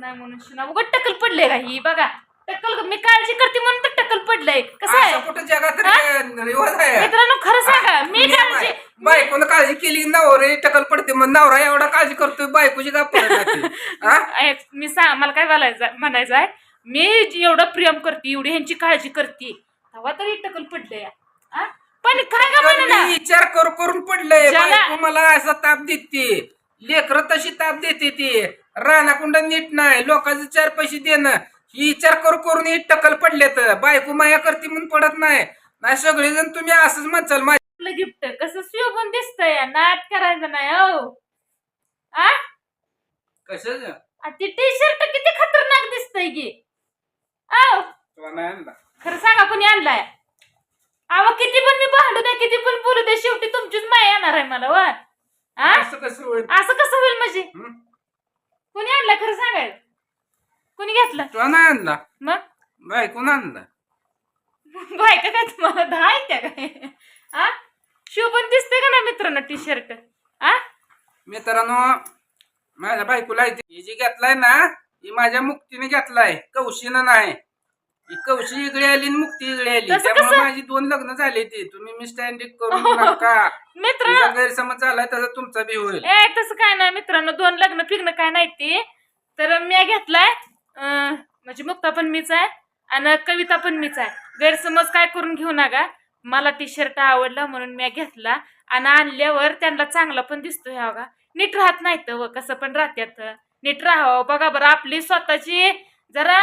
नाही म्हणून शिना. उगत टक्कल पडले का ही? बघा. टक्कल मी काळजी करते म्हणून तर टक्कल पडलंय. कसं आहे? कुठं जगात रिवाज आहे. मित्रांनो खरं सांगा मी काळजी बायकोनं काळजी केली नवरे टकल पडते मग नवरा एवढा काळजी करतोय बायकोची का पडत जाते. हा? ऐक, मी सांग मला काय बोलायचं म्हणायचं आहे मी जी एवढं प्रेम करते एवढी ह्यांची काळजी करते. तेव्हा तरी टकल पडले पण काय का पण म्हणा विचार करू करून पडलंय. ज्याला- बायको मला असा ताप देते. लेकर तशी ताप देते ती. रानाकुंड नीट नाही लोकांचे चार पैसे देणं ही विचार करू करून ही टकल पडलेत. बायको माया करते म्हणून पडत नाही. नाही सगळेजण तुम्ही असंच म्हणचाल माझ्या गिफ्ट कसं शोभून दिसतंय? नाट करायचं नाही हो. आ? कसं ती टी शर्ट किती खतरनाक दिसतंय की. आणला. खरं सांगा कोणी आणलाय? अहो किती पण मी भांडू द्या किती पण बोलू द्या शेवटी तुमचीच माया येणार आहे मला वा आ? असं कसं होईल? असं कसं होईल म्हणजे? हं? कोणी आणलाय खरं सांगायचं? कोणी घेतलं? तुला नाही आणला. मग? बायकोन आणला. बायका काय तुम्हाला दहा आहेत त्या काय? हा शोभून दिसते का ना मित्रांनो टी शर्ट हा मित्रांनो माझ्या बायकोला ही जी घेतलाय ना ही माझ्या मुक्तीने घेतलाय. कौशीनं नाही. ही कौशी इकडे आली आणि मुक्ती इकडे आली. तसं त्यामुळे कसं? माझी दोन लग्न झाली ती. तुम्ही मिस्टँडिंग करू नका. मित्रांनो तिचा गैरसमज झालाय त्याचा तुमचा बी होईल. ए तसं काय नाही मित्रांनो. दोन लग्न फिरणं काय नाही ते. तर मी घेतलाय. अं, म्हणजे मुक्ता पण मीच आहे आणि कविता पण मीच आहे. गैरसमज काय करून घेऊ नका. मला टी शर्ट आवडला म्हणून मी घेतला आणि आणल्यावर त्यांना चांगला पण दिसतोय हा बघा. नीट राहत नाही तर व कसं पण राहत्यात. नीट राहावं. बघा बरं आपली स्वतःची जरा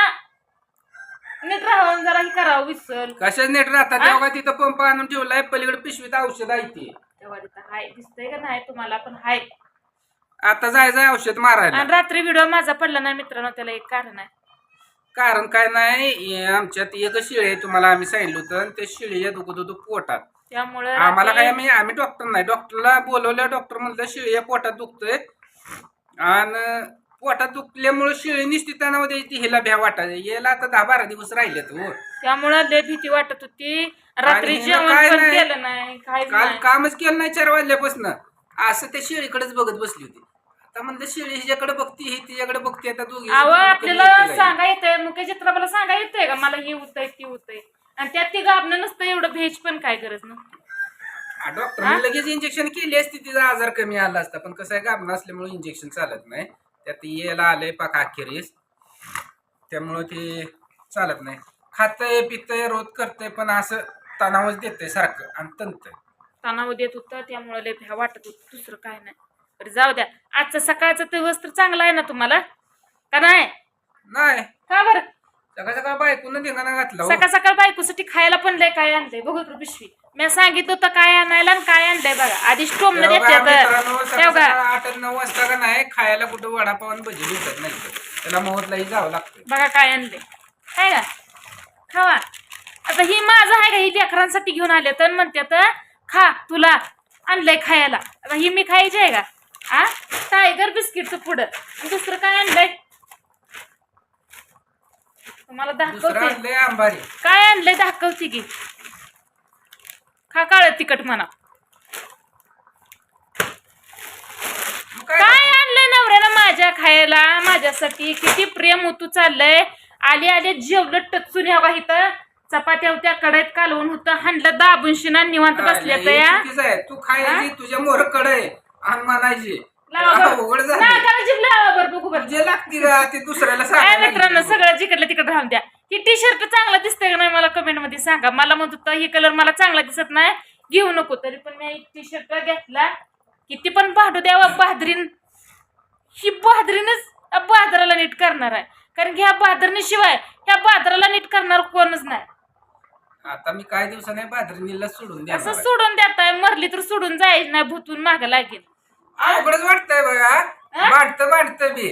नीट राहावं जरा हे करावं विसल कशाच नेट राहतात हा? तेव्हा तिथं पंप आणून ठेवलाय पलीकडे पिशवीत औषध आहे ती. तेव्हा तिथं हाय. दिसतंय का नाही तुम्हाला पण हाय. आता जायचं औषध मारायला. आणि रात्री व्हिडिओ माझा पडला नाही मित्रांनो त्याला एक कारण आहे. कारण काय नाही हे आमच्यात एक शिळे आहे तुम्हाला आम्ही सांगितलं होतं आणि ते शिळीच्या दुखत होतं पोटात. त्यामुळे आम्हाला काय आम्ही आम्ही डॉक्टर नाही. डॉक्टरला बोलवलं डॉक्टर म्हणलं शिळी या पोटात दुखतोय. आणि पोटात दुखल्यामुळे शिळी निश्चित द्यायची हिला भ्या वाटायची याला आता दहा बारा दिवस राहिले हो. त्यामुळे लय भीती वाटत होती. रात्री आणि जेवण काय पण नाही. केलं नाही काय काल कामच केलं नाही चार वाजल्यापासून. असं त्या शिळीकडेच बघत बसली होती. आता म्हणलं शिळी हिच्याकडे बघती ही तिच्याकडे बघते आता दोघी आपल्याला येते? सांगा येतंय मुख्य चित्रपाला सांगा येतंय का मला हे होतंय ते होतंय. आणि त्यात ती गाबणं नसतं एवढं भेज पण काय गरज ना डॉक्टरने लगेच इंजेक्शन केली असती तिचा आजार कमी आला असता पण कसं आहे गाभण असल्यामुळे इंजेक्शन चालत नाही. त्यात यायला आलंय पाक अखेरीस. त्यामुळं ते चालत नाही. खातंय पितंय रोध करतंय पण असं तणावच देतंय सारखं आणि तंतय. तणाव देत होतं त्यामुळे लय भ्या वाटत होत. दुसरं काय नाही. बरं जाऊ द्या. आजचा सकाळचा दिवस तर चांगला आहे ना तुम्हाला? का नाही? नाही. का बरं? सकाळ सकाळ बायकोनं धिंगाणा घातला हो. सकाळ सकाळ बायकोसाठी खायला पण लय काय आणलंय बघू इकडं पिशवी. मी सांगितलं होतं काय आणायला आणि काय आणलंय बघा. आधी स्टोम तेव्हा मित्रांनो, सकाळ आठ नऊ वाजता का नाही खायला कुठं वडापाव आणि भजी भेटत नाही. त्याला मोहतलाही जावं लागतं बघा काय आणले काय का खावा. आता ही माझं आहे का? ही लेकरांसाठी घेऊन आले तर म्हणतात खा तुला आणलंय खायला. आता ही मी खायची आहे का? आ? टायगर बिस्किटचं पुढं. दुसरं काय आणलंय? तुम्हाला दुसरं दाखवते. आणलंय आंबारी. काय आणलंय दाखवते की. खा काळ तिकट म्हणा. मग काय काय आणलंय नवऱ्यानं माझ्या खायला? माझ्यासाठी किती प्रेम होतू चाललंय. आले आले जेवलं टचून यावा इथं. चपात्या होत्या कढईत कालवून होतं. हांडलं दाबून शिना निवांत बसल्या या. चुकीचं आहे. तू खायची तुझ्या मोरकडे आणि म्हणायची. अवघड झाली. जे ते दुसऱ्याला काय मित्रांनो लागली. सगळं जिकडलं तिकडे राहून द्या. ही टी शर्ट चांगला दिसतंय का नाही मला कमेंटमध्ये सांगा. मला म्हणत होतं ही कलर मला चांगला दिसत नाही. घेऊ नको. तरी पण मी टी शर्ट घेतला. किती पण भांडू द्यावा बहादरीन. ही बहादरीनच बहादराला नीट करणार आहे. कारण की ह्या बहादरणीशिवाय ह्या बहादराला नीट करणार कोणच नाही. आता मी काय दिवसाने बादरणीला सोडून असं द्या सोडून देताय मरली तर सोडून जायच नाही भूतून माग लागेल. अवघडच वाटतंय बघा? भांडतं भांडतं बी.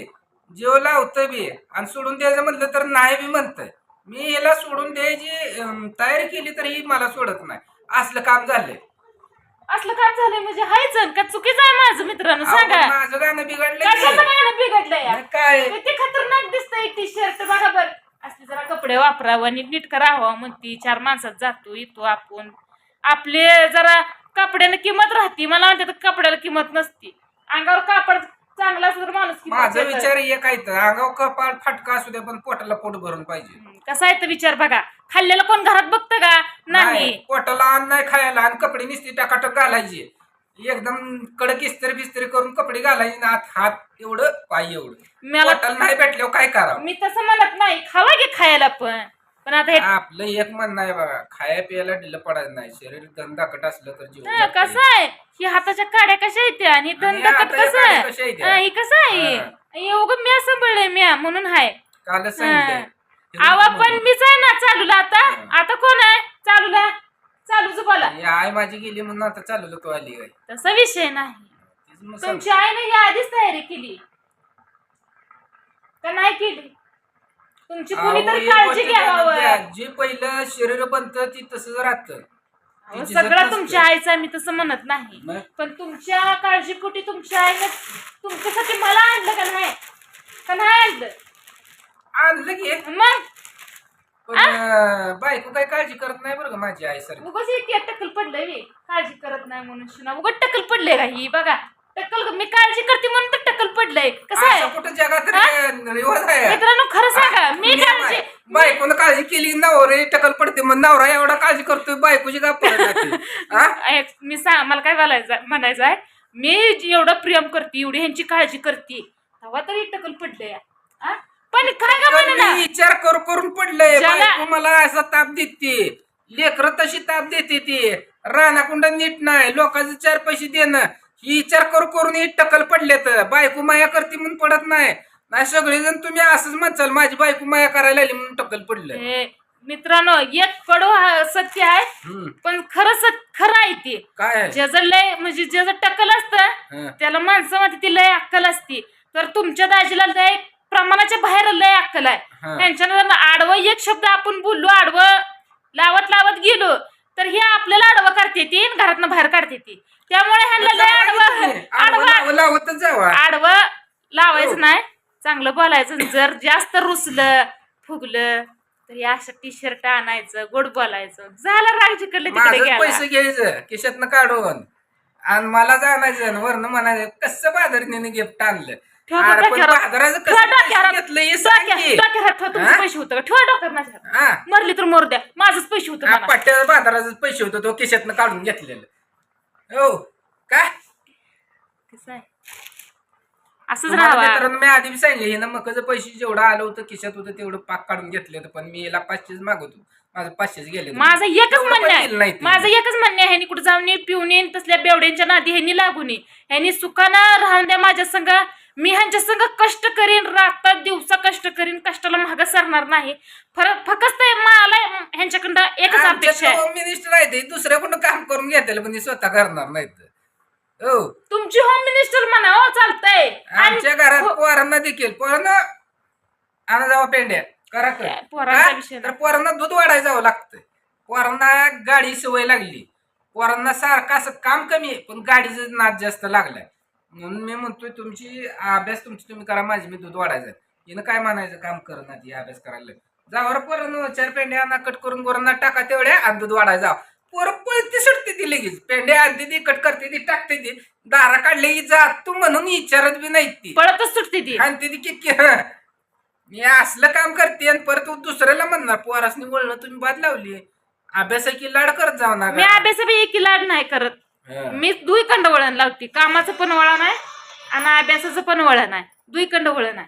जीव लावतं बी. आणि सोडून द्यायचं म्हटलं तर नाही बी म्हणतंय. मी याला सोडून द्यायची तयारी केली तर ही मला सोडत नाही. असलं काम झालंय. असलं काय झालंय म्हणजे हायच का चुकीचं आहे माझं मित्रांनो? सांगा. अहो, माझं गाणं बिघडलं कशाचं गाणं बिघडलं या काय? किती खतरनाक दिसतंय टी शर्ट बघा बर. असले जरा कपडे वापरावं नीट नीट करावं म्हणती. चार माणसात जातो येतो आपण. आपले जरा कपड्यानं किंमत राहते. मला म्हणते तर कपड्याला किंमत नसती. अंगावर कापड चांगला असं तर माणूस माझा विचार एक आहे तर अंगाव कपाळ फाटका असू द्या पण पोटाला पोट भरून पाहिजे. हम्म, कसा आहे विचार बघा. खाल्लेलं कोण घरात बघतं का? नाही पोटाला अन्न नाही खायला आणि कपडे निसते टाकाटक घालायचे. एकदम कडक इस्त्री बिस्त्री करून कपडे घालायचे ना हात हात एवढं पाय एवढं. मला पोटाला नाही भेटल्यावर काय करावं? मी तसं म्हणत नाही. खावा की खायला पण. पण आता हे आपलं एक म्हणणं आहे बघा खाया पियाला ढिलं पडायचं नाही. शरीर धंदाकट असलं तर जीव हा. कसं आहे? ही हाताच्या काड्या कशा आहेत त्या आणि दंडकट हाताच्या कसं काड्या आहे? हा, ही कसं आहे? हा. एवढं मी म्हणलंय मी म्हणून आहे कालच हा. आवा पण मीच आहे ना चालूला आता. आता कोण आहे? चालूला. चालूच बोला ही आई माझी गेली म्हणून आता चालू तो आली काय तसा विषय नाही. तीच मग तुमची आईने ही आधीच तयारी केली. का नाही केली? तुमची कोणीतरी एक काळजी गोष्ट ध्यानात घ्यावं. द्या. जे पहिलं शरीर बनतं ती तसंच राहतं. अहो, ती झिजत सगळं नसतं. तुमच्या आईचं आहे, मी तसं म्हणत नाही. मग? पण तुमच्या काळजीपोटी तुमच्या आईने तुमच्यासाठी मला आणलं का नाही? का नाही आणलं? आणलं की. मग? पण अं, बायको काय काळजी करत नाही बरं का माझी आई सर उगाच इतकी टक्कल पडलंय बे. काळजी करत नाही म्हणून शिना. उगाच टक्कल पडलंय का ही बघा. टक्कल मी काळजी करते म्हणून तर टक्कल पडलंय. कसं आहे? कुठं जगात रे- रिवाज आहे. मित्रांनो खरं सांगा मी काळजी बाय- बायकोनं काळजी केली नवरे टकल पडते मग नवरा एवढा काळजी करतोय बायकोची का पडत नाही? हा? ऐक, मी सांग मला काय बोलायचं म्हणायचं आहे? मी जी एवढं प्रेम करते एवढी ह्यांची काळजी करते तेव्हा तरी टकल पडलंय? पण काय का म्हणा? मी विचार करू करून पडलंय. ज्याला- बायको मला असा ताप देते. लेकर तशी ताप देते ती. रानाकुंड नीट नाही लोकांचे चार पैसे देणं. ही विचार करू करून ही टकल पडले तर बायको माया करते म्हणून पडत नाही नाही सगळेजण तुम्ही असंच म्हणचाल माझी बायको माया करायला आली म्हणून टकल पडलं हे, मित्रांनो एक कडू हा सत्य आहे हम्म. पण खरं सत खरं आहे ते काय आहे? ज्याचं लय म्हणजे ज्याचं टक्कल असतं हं. त्याला माणसं मध्ये ती लय अक्कल असते तर तुमच्या दाजीला लय प्रमाणाच्या बाहेर लय अक्कल आहे हा. त्यांच्यानं आडवं एक शब्द आपण बोललो आडवं लावत लावत गेलो तर हे आपल्याला आडवं करते ती घरातनं बाहेर काढते ती. त्यामुळे ह्यांना आडवं आडवं आडवं लावं- लावतच जावा. आडवं लावायचं हो. नाही. चांगलं बोलायचं. जर जास्त रुसलं फुगलं तर या अशा टी शर्ट आणायचं गोड बोलायचं. झालं राग जिकडलं तिकडे पैसे घ्यायचं खिशातनं काढून. आणि मला जाणायचं वरनं म्हणायचं कसं बाजारीने गिफ्ट आणलं? ठेवा अरे पण डोक्यावर. बाजाराचं ठेवा कसं डोक्यावर. पैसे घेतलं हे सांग डोक्या- की. डोक्यावर ठेवा, तुमचे हा? पैसे होतं का ठेवा डोक्यावर माझ्या हातात. हा मरली तर मोर द्या माझंच पैसे होतं मला. पाट्या बाजाराचं पैसे होतं तो खिशातनं काढून घेतलेलं हो काय कसं आहे? असंच तुम्हाला राहावा मित्रांनो मी आधी बी सांगितलं हे ना मग पैसे जेवढं आलं होतं खिशात होतं तेवढं पाक काढून घेतलं होतं पण मी याला पाचशेच मागवतो माझं पाचशेच गेले माझं एकच म्हणणं पण दिलं नाही आहे. माझं एकच म्हणणं आहे ह्यांनी कुठे जाऊन ये, पिऊन येईन तसल्या बेवड्यांच्या नादी ह्यांनी लागू नये ह्यांनी सुखानं राहून द्या माझ्या संग मी ह्यांच्या संग कष्ट करीन रात्र दिवसा कष्ट करीन कष्टाला महाग सरणार नाही. फरक फक्त मला ह्यांच्याकडं एकच अपेक्षा आहे. मिनिस्टर आहे ते दुसऱ्या कोण काम करून घेतलं पण ते स्वतः करणार नाहीत. हो. तुमची होम मिनिस्टर म्हणा हो चालतंय. आमच्या घरात हो, पोरांना देखील पोरांना आणा जावा पेंड्या करा कर. काय पोरांचा का? विषय तर नाही. पोरांना दूध वाढायला जावं लागतं पोरांना गाडी सवय लागली. पोरांना सारखं असं काम कमी आहे पण गाडीचं नाद जास्त लागलाय. म्हणून मी म्हणतोय तुमची अभ्यास तुमची तुम्ही करा माझी मी दूध वाढायचं हिनं काय म्हणायचं काम करणार ती अभ्यास करायला जावर पोरांना चार पेंड्या आणा कट करून गोरांना टाका तेवढ्या आणि दूध वाढायला जावं पोरं पळते सुटते ती लगेच. पेंड्या आणते ती कट करते ती टाकते ती. दारा काढले की जा. तू म्हणून विचारत बी नाही ती. पळतच सुटते ती. आणि ती किती. मी असलं काम करते आणि परत तू दुसऱ्याला म्हणणार पोरासनी वळणं तुम्ही बाद लावली अभ्यासाची लाड करत जाऊ मी नका अभ्यास लाड नाही करत. मी दुई कंड वळण लावते. कामाचं पण वळण आहे आणि अभ्यासाचं पण वळण आहे. दुई कंड वळण आहे.